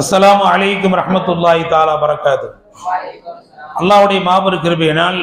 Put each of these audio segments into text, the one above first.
அஸ்லாம் அலைக்கும் ரஹமத்துல்லாஹி தாலா பரக்காத்து. அல்லாஹ்வுடைய மாபெரும் கிருபையினால்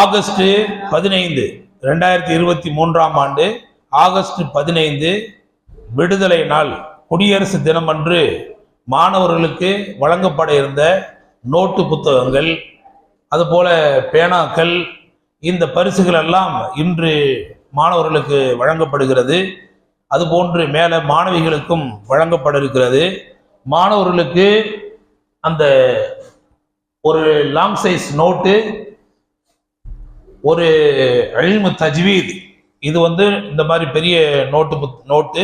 ஆகஸ்ட் பதினைந்து ரெண்டாயிரத்தி இருபத்தி மூன்றாம் ஆண்டு ஆகஸ்ட் பதினைந்து விடுதலை நாள் குடியரசு தினமன்று மாணவர்களுக்கு வழங்கப்பட இருந்த நோட்டு புத்தகங்கள் அதுபோல பேனாக்கள் இந்த பரிசுகள் எல்லாம் இன்று மாணவர்களுக்கு வழங்கப்படுகிறது. அதுபோன்று மேலே மாணவிகளுக்கும் வழங்கப்பட இருக்கிறது மாணவர்களுக்கு அந்த ஒரு லாங் சைஸ் நோட்டு ஒரு அழிமு தஜ்வீத் இது வந்து இந்த மாதிரி பெரிய நோட்டு நோட்டு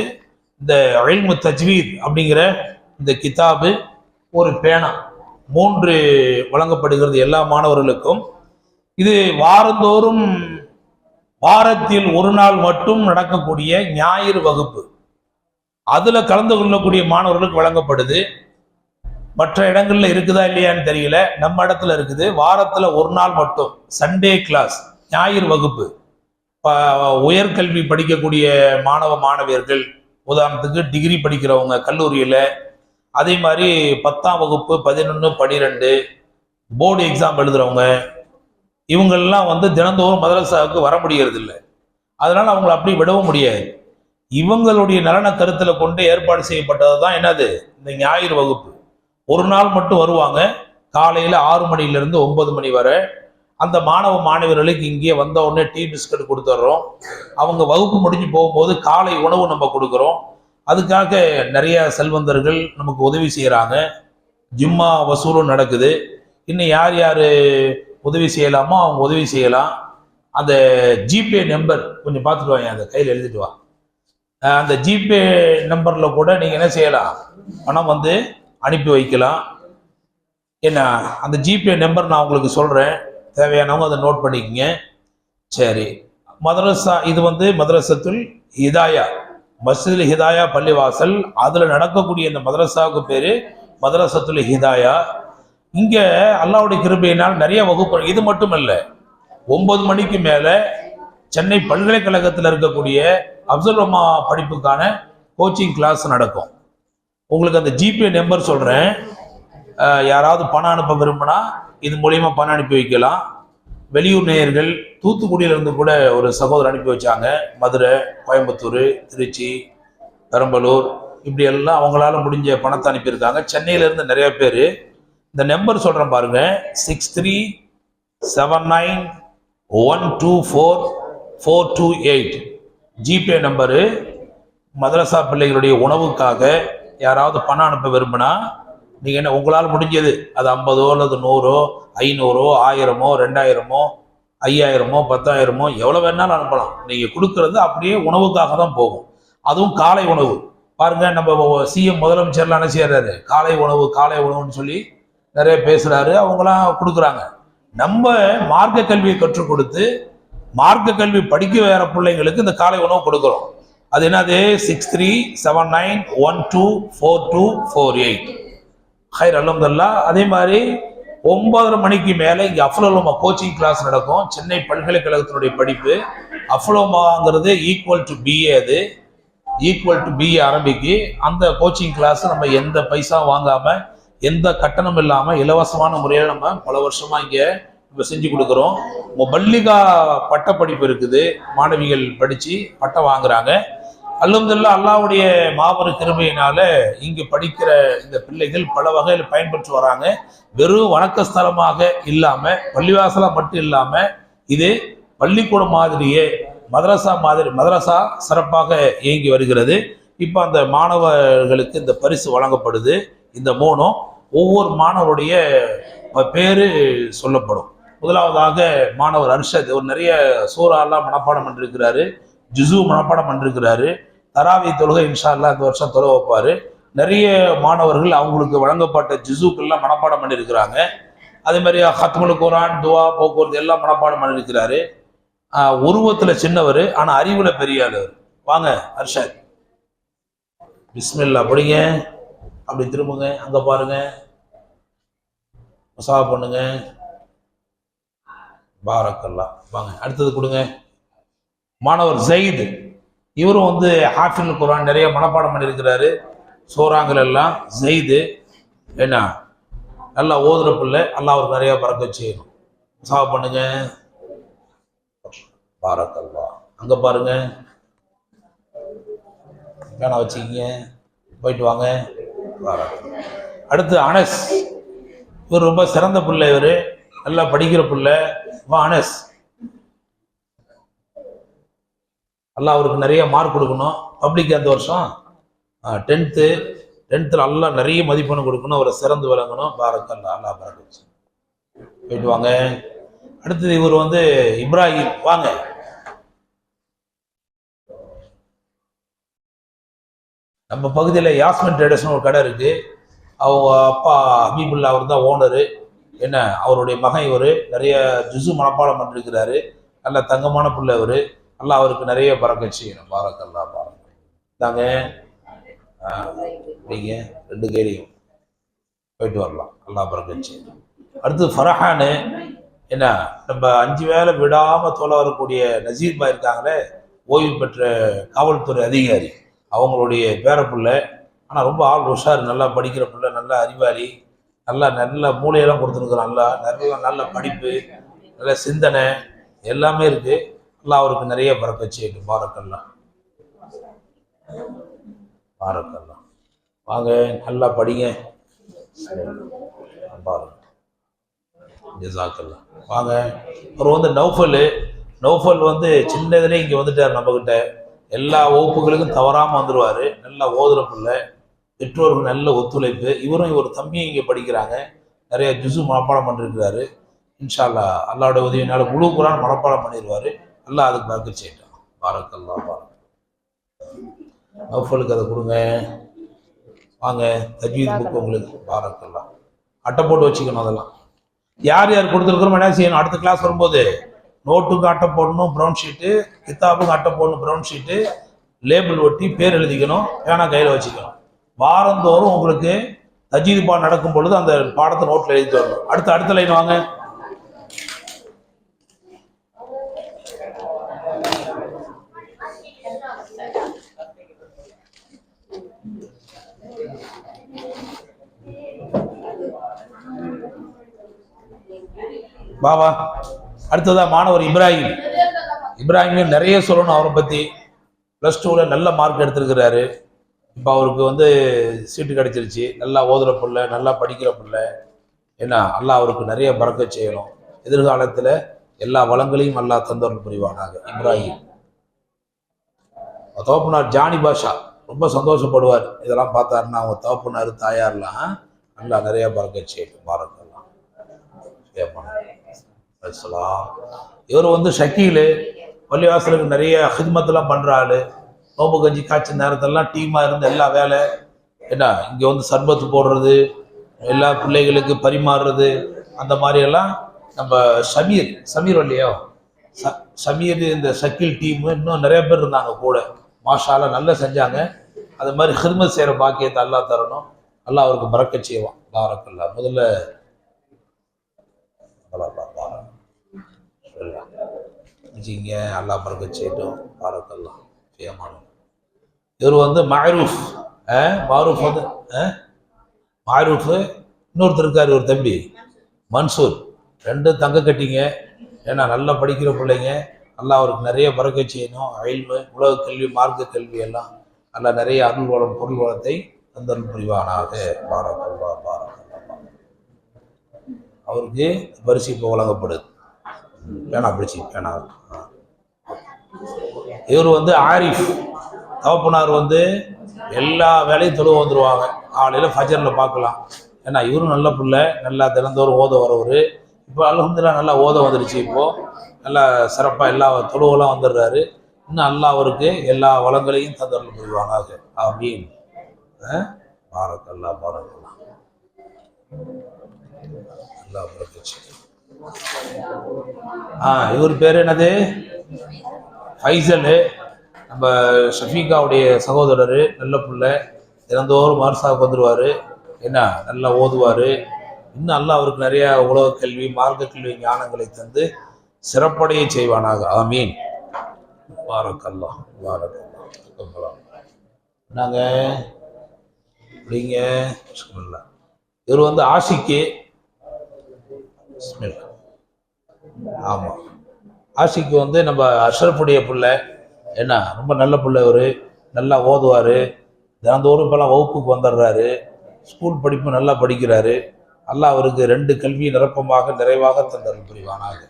இந்த அழிமு தஜ்வீத் அப்படிங்கிற இந்த கிதாபு ஒரு பேனா மூன்று வழங்கப்படுகிறது எல்லா மாணவர்களுக்கும். இது வாரந்தோறும் வாரத்தில் ஒரு நாள் மட்டும் நடக்கக்கூடிய ஞாயிறு வகுப்பு. அதில் கலந்து கொள்ளக்கூடிய மாணவர்களுக்கு வழங்கப்படுது. மற்ற இடங்களில் இருக்குதா இல்லையான்னு தெரியல. நம்ம இடத்துல இருக்குது. வாரத்தில் ஒரு நாள் மட்டும். சண்டே கிளாஸ் ஞாயிறு வகுப்பு. உயர்கல்வி படிக்கக்கூடிய மாணவ மாணவியர்கள் உதாரணத்துக்கு டிகிரி படிக்கிறவங்க கல்லூரியில். அதே மாதிரி பத்தாம் வகுப்பு பதினொன்று பன்னிரெண்டு போர்டு எக்ஸாம் எழுதுகிறவங்க இவங்கெல்லாம் வந்து தினந்தோறும் மதரசாவுக்கு வர முடியறதில்லை. அதனால் அவங்கள அப்படி விடவும் முடியாது. இவங்களுடைய நலனை கருத்தில் கொண்டு ஏற்பாடு செய்யப்பட்டது தான் என்னது? இந்த ஞாயிறு வகுப்பு. ஒரு நாள் மட்டும் வருவாங்க. காலையில் ஆறு மணிலேருந்து ஒன்பது மணி வரை. அந்த மாணவ மாணவர்களுக்கு இங்கே வந்த உடனே டீ பிஸ்கட் கொடுத்துட்றோம் அவங்க வகுப்பு முடிஞ்சு போகும்போது காலை உணவு நம்ம கொடுக்குறோம். அதுக்காக நிறைய செல்வந்தர்கள் நமக்கு உதவி செய்கிறாங்க ஜிம்மா வசூலும் நடக்குது. இன்னும் யார் யார் உதவி செய்யலாமோ? அவங்க உதவி செய்யலாம். அந்த ஜிபே நம்பர் கொஞ்சம் பார்த்துட்டு வாங்க அந்த கையில் எழுதிட்டு வா. அந்த ஜிபே நம்பரில் கூட நீங்கள் என்ன செய்யலாம்? பணம் வந்து அனுப்பி வைக்கலாம். என்ன அந்த ஜிபே நம்பர் நான் உங்களுக்கு சொல்கிறேன் தேவையானவங்க அதை நோட் பண்ணிக்கங்க. சரி. மதரசா இது வந்து மதரசத்துல் ஹிதாயா. மஸ்ஜிதுல் ஹிதாயா பள்ளிவாசல். அதில் நடக்கக்கூடிய இந்த மதரசாவுக்கு பேர் மதரசத்துல் ஹிதாயா. இங்கே அல்லாவுடைய கிருபையினால் நிறைய வகுப்பு இது மட்டும் இல்லை ஒன்பது மணிக்கு மேலே சென்னை பல்கலைக்கழகத்தில் இருக்கக்கூடிய அப்சல் அம்மா படிப்புக்கான கோச்சிங் கிளாஸ் நடக்கும். உங்களுக்கு அந்த ஜிபே நம்பர் சொல்கிறேன் யாராவது பணம் அனுப்ப விரும்பினா இது மூலியமாக பணம் அனுப்பி வைக்கலாம். வெளியூர் நேயர்கள் தூத்துக்குடியிலருந்து கூட ஒரு சகோதரர் அனுப்பி வச்சாங்க. மதுரை கோயம்புத்தூர் திருச்சி பெரம்பலூர் இப்படி எல்லாம் அவங்களால முடிஞ்ச பணத்தை அனுப்பியிருக்காங்க. சென்னையிலேருந்து நிறைய பேர் இந்த நம்பர் சொல்கிறேன் பாருங்க. Six three seven nine one two four four two eight GPay number மதரசா பிள்ளைகளுடைய உணவுக்காக யாராவது பணம் அனுப்ப விரும்பினா நீங்கள் என்ன உங்களால் முடிஞ்சது. அது ஐம்பதோ அல்லது நூறோ ஐநூறோ ஆயிரமோ ரெண்டாயிரமோ ஐயாயிரமோ பத்தாயிரமோ எவ்வளோ வேணாலும் அனுப்பலாம். நீங்கள் கொடுக்கறது அப்படியே உணவுக்காக தான் போகும். அதுவும் காலை உணவு. பாருங்க நம்ம சிஎம் முதலமைச்சர்லாம் என்ன செய்கிறாரு காலை உணவு காலை உணவுன்னு சொல்லி நிறைய பேசுகிறாரு அவங்களாம் கொடுக்குறாங்க. நம்ம மார்க்க கல்வியை கற்றுக் கொடுத்து மார்க்க கல்வி படிக்க வேற பிள்ளைங்களுக்கு இந்த காலை உணவு கொடுக்குறோம். அது என்னது? Six three seven nine one two four two four eight ஹைர் அலமதுல்லா அதே மாதிரி ஒன்பதரை மணிக்கு மேலே இங்கே அஃப்லோமா கோச்சிங் கிளாஸ் நடக்கும். சென்னை பல்கலைக்கழகத்தினுடைய படிப்பு. அஃப்லோமாங்கிறது ஈக்குவல் டு பிஏ அது. ஈக்குவல் டு பிஏ அரபிக்கு. அந்த கோச்சிங் கிளாஸ் நம்ம எந்த பைசா வாங்காமல் எந்த கட்டணம் இல்லாம இலவசமான முறையில் நம்ம பல வருஷமா இங்க நம்ம செஞ்சு கொடுக்குறோம். மல்லிகா பட்டப்படிப்பு இருக்குது. மாணவிகள் படிச்சு பட்டம் வாங்குறாங்க. அல்ஹம்துலில்லாஹ் அல்லாவுடைய மாபெரும் திறமையினால இங்கு படிக்கிற இந்த பிள்ளைகள் பல வகையில் பயன்பெற்று வராங்க. வெறும் வணக்க ஸ்தலமாக இல்லாம பள்ளிவாசலா மட்டும் இல்லாம இது பள்ளிக்கூடம் மாதிரியே மதரசா மாதிரி மதரசா சிறப்பாக இயங்கி வருகிறது. இப்போ அந்த மாணவர்களுக்கு இந்த பரிசு வழங்கப்படுது. இந்த மூணும் ஒவ்வொரு மாணவருடைய பேர் பேரு சொல்லப்படும். முதலாவதாக மாணவர் அர்ஷத் ஒரு நிறைய சூறாலாம் மனப்பாடம் பண்ணிருக்கிறாரு ஜிசு மனப்பாடம் பண்ணிருக்கிறாரு தராவி தொழுகை இன்ஷா அல்லாஹ் இந்த வருஷம் தொலை வைப்பாரு. நிறைய மாணவர்கள் அவங்களுக்கு வழங்கப்பட்ட ஜிசுக்கள்லாம் மனப்பாடம் பண்ணியிருக்கிறாங்க அதே மாதிரி ஹத்முல் குரான் துவா போக்குவரத்து எல்லாம் மனப்பாடம் பண்ணியிருக்கிறாரு உருவத்தில் சின்னவர் ஆனால் அறிவில் பெரிய ஆளு வாங்க அர்ஷத். பிஸ்மில்லா படிங்க. அப்படி திரும்புங்க. அங்கே பாருங்க. முசா பண்ணுங்க. பாரக்கல்லா வாங்க அடுத்தது கொடுங்க. மாணவர் ஜெயித். இவரும் வந்து ஹாஃபில் குரான் நிறைய மனப்பாடம் பண்ணியிருக்கிறாரு. சோறாங்கள் எல்லாம் ஜெயிது. என்ன நல்லா ஓதுற பிள்ளை நல்லா அவர் நிறைய பறக்க செய்யணும் சாவ பண்ணுங்க. பாரக்கல்லா அங்க பாருங்க. பேனா வச்சுக்கிங்க. போயிட்டு வாங்க. அடுத்து அனஸ். இவர் ரொம்ப சிறந்த பிள்ளை இவர். நல்லா படிக்கிற பிள்ளை. வா அனஸ். நல்லா அவருக்கு நிறைய மார்க் கொடுக்கணும். பப்ளிக் அந்த வருஷம்? டென்த்து டென்த்தில் நல்லா நிறைய மதிப்பெண் கொடுக்கணும். அவரை சிறந்து விளங்கணும். பாரக்கல்லா அல்லா பாரக் போயிட்டு வாங்க. அடுத்தது இவர் வந்து இப்ராஹிம். வாங்க. நம்ம பகுதியில் யாஸ்மின் ட்ரேடர்ஸ்னு ஒரு கடை இருக்குது அவங்க அப்பா ஹபீபுல்லா அவர் தான் ஓனரு என்ன அவருடைய மகன் இவர். நிறைய ஜுசு மனப்பாடம் பண்ணிருக்கிறாரு. நல்ல தங்கமான பிள்ளை அவர் நல்லா அவருக்கு நிறைய பறக்க செய்யணும் பாரக்கல்லா. பாரக் தாங்க நீங்கள் ரெண்டு கேரியும் போயிட்டு வரலாம். அல்லா பறக்க செய்யணும் அடுத்து ஃபரஹானு. என்ன நம்ம அஞ்சு வேளை விடாம தோல வரக்கூடிய நசீர் பாய் இருக்காங்களே ஓய்வு பெற்ற காவல்துறை அதிகாரி. அவங்களுடைய பேர ஆனால் ரொம்ப ஆள் உஷார் நல்லா படிக்கிற பிள்ளை நல்லா அறிவாளி. நல்லா நல்ல மூளையெல்லாம் கொடுத்துருக்குறான். நல்லா நிறைய நல்ல படிப்பு நல்ல சிந்தனை. எல்லாமே இருக்குது நல்லா அவருக்கு நிறைய பறக்க செய்யட்டும் பாரக்கல்லாம் பாரக்கல்லாம் வாங்க நல்லா படிங்க. பாருங்க. ஜசாக்கல்லாம் வாங்க. அவர் வந்து நௌஃபல். நௌஃபல் வந்து சின்னதுலேயே இங்கே வந்துட்டார் நம்மக்கிட்ட எல்லா வகுப்புகளுக்கும் தவறாமல் வந்துடுவார் நல்லா ஓதுற பிள்ளை. பெற்றோர்கள் நல்ல ஒத்துழைப்பு. இவரும் இவர் தம்பியும் இங்கே படிக்கிறாங்க. நிறைய ஜுசு மனப்பாடம் பண்ணிருக்கிறாரு. இன்ஷால்லா அல்லாவோட உதவினால முழு குரான் மனப்பாடம் பண்ணிடுவார் நல்லா அதுக்கு பறக்க செய்யட்டான் பாரக்கல்லா பாரக் நௌஃபலுக்கு அதை கொடுங்க. வாங்க தஜ்வீத் புக் உங்களுக்கு. பாரக்கல்லா அட்டை போட்டு வச்சுக்கணும் அதெல்லாம். யார் யார் கொடுத்துருக்குறோம் என்ன செய்யணும்? அடுத்த கிளாஸ் வரும்போது. நோட்டுக்கு அட்டை போடணும் ப்ரௌன் ஷீட்டு கித்தாப்புக்கு அட்டை போடணும் ப்ரௌன் ஷீட்டு லேபிள் ஒட்டி பேர் எழுதிக்கணும் பேனா கையில் வச்சுக்கணும். வாரந்தோறும் உங்களுக்கு தஜீது பாடம் நடக்கும் பொழுது அந்த பாடத்தை நோட்டில் எழுதி வரணும். அடுத்து அடுத்த லைன் வாங்க. பாபா அடுத்ததாக மாணவர் இப்ராஹிம். இப்ராஹிம் நிறைய சொல்லணும் அவரை பற்றி ப்ளஸ் டூவில் நல்ல மார்க் எடுத்திருக்கிறாரு. இப்போ அவருக்கு வந்து சீட்டு கிடச்சிருச்சு. நல்லா ஓதுகிற பிள்ளை நல்லா படிக்கிற பிள்ளை. என்ன அல்லாஹ் அவருக்கு நிறைய பறக்க செய்யணும். எதிர்காலத்தில் எல்லா வளங்களையும் அல்லாஹ் தந்தவர்கள் புரிவானாக. இப்ராஹிம். தோப்பனார் ஜானி பாஷா. ரொம்ப சந்தோஷப்படுவார். இதெல்லாம் பார்த்தாருன்னா அவங்க தோப்பனார் தாயார்லாம் நல்லா நிறைய பறக்க செய்யணும் பாரக்கெல்லாம் அஸ்ஸலாம். இவர் வந்து ஷக்கீலு பள்ளிவாசலுக்கு நிறைய ஹித்மத்தெல்லாம் பண்ணுறாரு நோம்பு கஞ்சி காய்ச்ச நேரத்தெல்லாம் டீமாக இருந்து எல்லா வேலை. என்ன இங்கே வந்து சர்பத்து போடுறது எல்லா பிள்ளைகளுக்கு பரிமாறுறது அந்த மாதிரியெல்லாம் நம்ம சமீர் சமீர் இல்லையோ? ச சமீர் இந்த ஷக்கீல் டீமு இன்னும் நிறைய பேர் இருந்தாங்க கூட. மாஷால நல்லா செஞ்சாங்க. அது மாதிரி ஹிர்மத் செய்கிற பாக்கியத்தை அல்லா தரணும். அல்லாஹ் அவருக்கு மறக்க செய்வான். பாரக்கல்லா முதல்ல அல்லாஹ் பா- பாரக். சொல்லலாம். வச்சுக்கிங்க அல்லாஹ் பறக்க செய்யட்டும் பாரக்கல்லாம் செய்யமானோம் இவர் வந்து மாரூஃப். மாரூஃப் வந்து மாரூஃப். இன்னொருத்தர் இருக்கார் ஒரு தம்பி. மன்சூர். ரெண்டு தங்க கட்டிங்க. ஏன்னா நல்லா படிக்கிற பிள்ளைங்க. நல்லா அவருக்கு நிறைய பறக்க செய்யணும். அயல்மு உலக கல்வி மார்க்க கல்வி எல்லாம். நல்லா நிறைய அருள் வளம் பொருள் வளத்தை தந்தல் புரிவானாக. பாரக்கல்லா பாரக்கல்லா அவருக்கு பரிசு இப்போ வழங்கப்படுது. பேனா பிடிச்சி பேனா இவர் வந்து ஆரிஃப். தவப்பனார் வந்து எல்லா வேலையும் தொழுவ வந்துருவாங்க. காலையில் ஃபஜரில் பார்க்கலாம் ஏன்னா இவரும் நல்ல பிள்ளை நல்லா தினந்தோறும் ஓத வரவர். இப்போ அலமதுல்லா நல்லா ஓத வந்துருச்சு இப்போது நல்லா சிறப்பாக எல்லா தொழுவெல்லாம் வந்துடுறாரு. இன்னும் அல்லாஹ் அவருக்கு எல்லா வளங்களையும் தந்தரல் புரிவாங்க அப்படின்னு பாரக்கல்லா அல்லா பாரத் ஆ இவர் பேர் என்னது? ஃபைசலு. நம்ம ஷஃபீகாவுடைய சகோதரர் நல்ல பிள்ளை. தினந்தோறும் மார்சாவுக்கு வந்துடுவார் என்ன? நல்லா ஓதுவார். இன்னும் நல்லா அவருக்கு நிறைய உலக கல்வி மார்க்க கல்வி ஞானங்களை தந்து சிறப்படைய செய்வானாக. ஆமீன். பாரக்கல்லா பாரக்கல்லா. நாங்கள் அப்படிங்க பிஸ்மில்லா. இவர் வந்து ஆஷிக்கு. ஆமாம் ஆஷிக்கு வந்து நம்ம அஷரப்புடைய பிள்ளை. என்ன ரொம்ப நல்ல பிள்ளை அவர் நல்லா ஓதுவார். தினந்தோறும் இப்போலாம் வகுப்புக்கு வந்துடுறாரு. ஸ்கூல் படிப்பு நல்லா படிக்கிறாரு. அல்லாஹ் அவருக்கு ரெண்டு கல்வி நிரப்பமாக நிறைவாக தந்தல் புரிவானாக.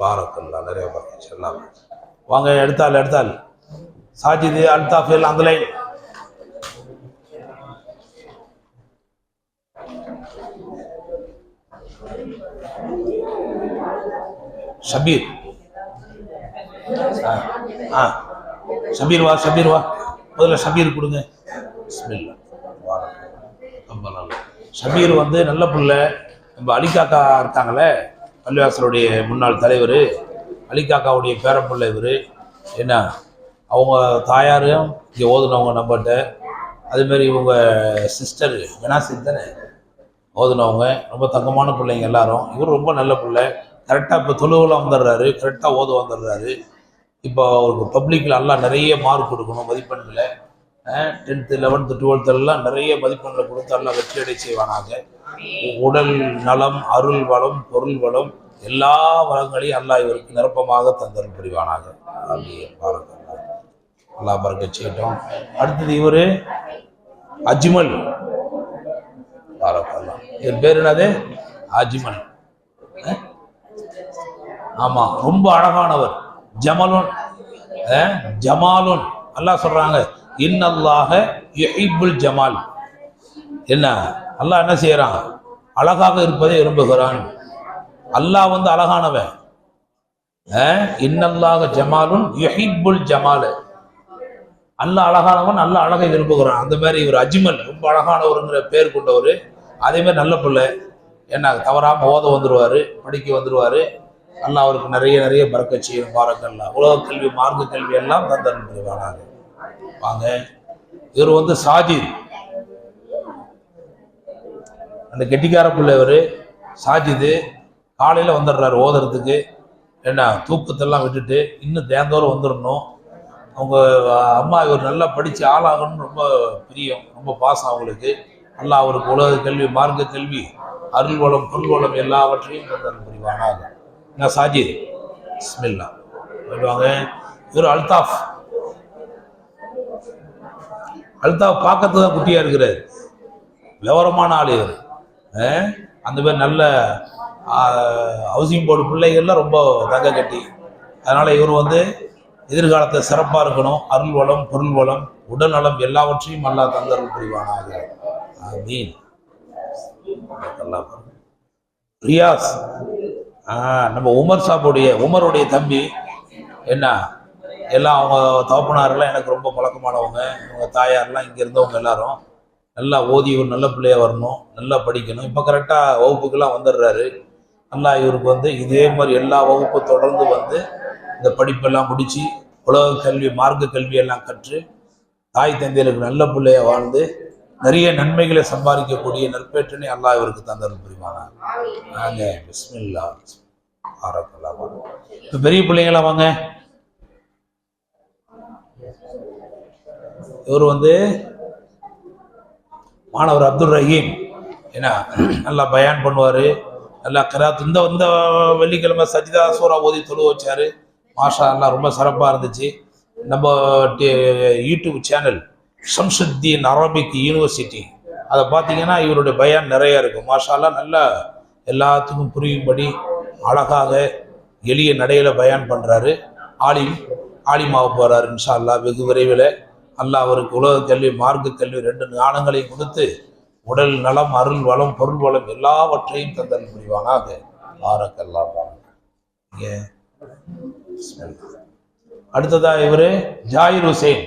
பாரக்கல்லா நிறைய வாங்க எடுத்தால் எடுத்தால் சாஜிது அல்தாஃபில் அந்த லைன் ஷபீர் ஆ ஆ. ஷபீர் வா ஷபீர் வா. முதல்ல ஷபீர் கொடுங்க. ரொம்ப நல்ல ஷபீர் வந்து நல்ல பிள்ளை. நம்ம அலிகாக்கா இருக்காங்களே பள்ளிவாசலுடைய முன்னாள் தலைவர். அலிகாக்காவுடைய பேரப்பிள்ளை இவர். என்ன? அவங்க தாயாரும் இங்கே ஓதுனவங்க நம்மகிட்ட அதேமாரி இவங்க சிஸ்டர் வினாசித்தனை ஓதுனவங்க. ரொம்ப தங்கமான பிள்ளைங்க எல்லாரும். இவர் ரொம்ப நல்ல பிள்ளை. கரெக்டாக இப்போ தொழுவில் வந்துடுறாரு கரெக்டாக ஓத வந்துடுறாரு. இப்போ அவருக்கு பப்ளிக்கில் எல்லாம் நிறைய மார்க் கொடுக்கணும் மதிப்பெண்ணில் டென்த்து லெவன்த்து டுவெல்த்துலாம் நிறைய மதிப்பெண்களை கொடுத்து எல்லாம் வெற்றி அடை செய்வானாங்க உடல் நலம் அருள் வளம் பொருள் வளம் எல்லா வளங்களையும் அல்லாஹ் இவருக்கு நிரப்பமாக தந்தல் புரிவானாக. அப்படியே அல்லாஹ் பறக்க செய்யட்டும். அடுத்தது இவர் அஜ்மல். பாரக்கல்லாம் என் பேர் என்னது? அஜ்மல். ஆமா ரொம்ப அழகானவர். ஜமலுன் ஜமாலுன். அல்லாஹ் சொல்றாங்க இன்னல்லாஹ யுஹிப்புல் ஜமால். என்ன? அல்லாஹ் என்ன செய்யறான்? அழகாக இருப்பதை விரும்புகிறான். அல்லாஹ் வந்து அழகானவன். இன்னல்லாக ஜமாலுன் யுஹிப்புல் ஜமால். அல்லாஹ் அழகானவன் நல்ல அழகை விரும்புகிறான். அந்த மாதிரி இவர் அஜ்மல் ரொம்ப அழகானவருங்கிற பேர் கொண்டவர். அதே மாதிரி நல்ல பிள்ளை. என்ன தவறாமல் ஓத வந்துடுவார் படிக்க வந்துடுவார் அல்லாஹ் அவருக்கு நிறைய நிறைய பறக்க செய்யும். பாரக்கல்லா. உலக கல்வி மார்க்க கல்வி எல்லாம் தந்தன் புரிவானாங்க வாங்க. இவர் வந்து சாஜித். அந்த கெட்டிக்கார பிள்ளைவர் சாஜிது. காலையில் வந்துடுறாரு ஓதுறதுக்கு. என்ன தூக்கத்தெல்லாம் விட்டுட்டு இன்னும் தேந்தோறும் வந்துடணும். அவங்க அம்மா இவர் நல்லா படித்து ஆளாகணும்னு ரொம்ப பிரியம். ரொம்ப பாசம் அவங்களுக்கு. நல்லா அவருக்கு உலக கல்வி மார்க்க கல்வி அருள்வளம் பொருள்வளம் எல்லாவற்றையும் தந்தல் புரிவானாக நான் சாஜித். பிஸ்மில்லா. சொல்லுவாங்க இவர் அல்தாஃப். அல்தாஃப் பார்க்கறது தான் குட்டியாக இருக்கிறார். விவரமான ஆள் இவர். அந்த மாதிரி நல்ல ஹவுசிங் போர்டு பிள்ளைகள்லாம் ரொம்ப தங்க கட்டி. அதனால் இவர் வந்து எதிர்காலத்தை சிறப்பாக இருக்கணும். அருள் வளம் பொருள் வளம் உடல் நலம் எல்லாவற்றையும் அல்லா தந்தருள் புரிவானாக. ஆமீன். ரியாஸ். நம்ம உமர் சாப்புடைய உமருடைய தம்பி என்ன? எல்லாம் அவங்க தகப்பனாரெல்லாம் எனக்கு ரொம்ப பழக்கமானவங்க. இவங்க தாயாரெல்லாம் இங்கே இருந்தவங்க எல்லாரும். நல்லா ஓதி ஒரு நல்ல பிள்ளையாக வரணும் நல்லா படிக்கணும். இப்போ கரெக்டாக வகுப்புக்கெல்லாம் வந்துடுறாரு. நல்லா இவருக்கு வந்து இதே மாதிரி எல்லா வகுப்பும் தொடர்ந்து வந்து இந்த படிப்பெல்லாம் முடித்து உலக கல்வி மார்க்க கல்வி எல்லாம் கற்று தாய் தந்தையருக்கு நல்ல பிள்ளையாக வாழ்ந்து நிறைய நன்மைகளை சம்பாதிக்கக்கூடிய நற்பேற்றனை அல்லாஹ் இவருக்கு தந்தரும் புரிவானாங்க வாங்க பிஸ்மில்லா. ஆரக்கல்லா இப்போ பெரிய பிள்ளைங்களா வாங்க. இவர் வந்து மாணவர் அப்துல் ரஹீம். என்ன நல்லா பயான் பண்ணுவார். நல்லா கராத் இந்த இந்த வெள்ளிக்கிழமை சஜிதா சூரா ஓதி தொழு வச்சாரு. மாஷா எல்லாம் ரொம்ப சிறப்பாக இருந்துச்சு. நம்ம YouTube channel Shamsuddin Arabic university அதை பார்த்தீங்கன்னா இவருடைய பயான் நிறைய இருக்கும். மாஷாலாம் நல்லா எல்லாத்துக்கும் புரியும்படி அழகாக எளிய நடையில் பயான் பண்ணுறாரு ஆலிம் ஆலிமாவை போகிறாரு இன்ஷா அல்லாஹ் வெகு விரைவில் அல்லாஹ் அவருக்கு உலக கல்வி மார்க்க கல்வி ரெண்டு ஞானங்களையும் கொடுத்து உடல் நலம் அருள் வளம் பொருள் வளம் எல்லாவற்றையும் தந்தல் புரிவானாக. ஆரக்கெல்லாம் அடுத்ததா இவர் ஜாயிர் ஹுசேன்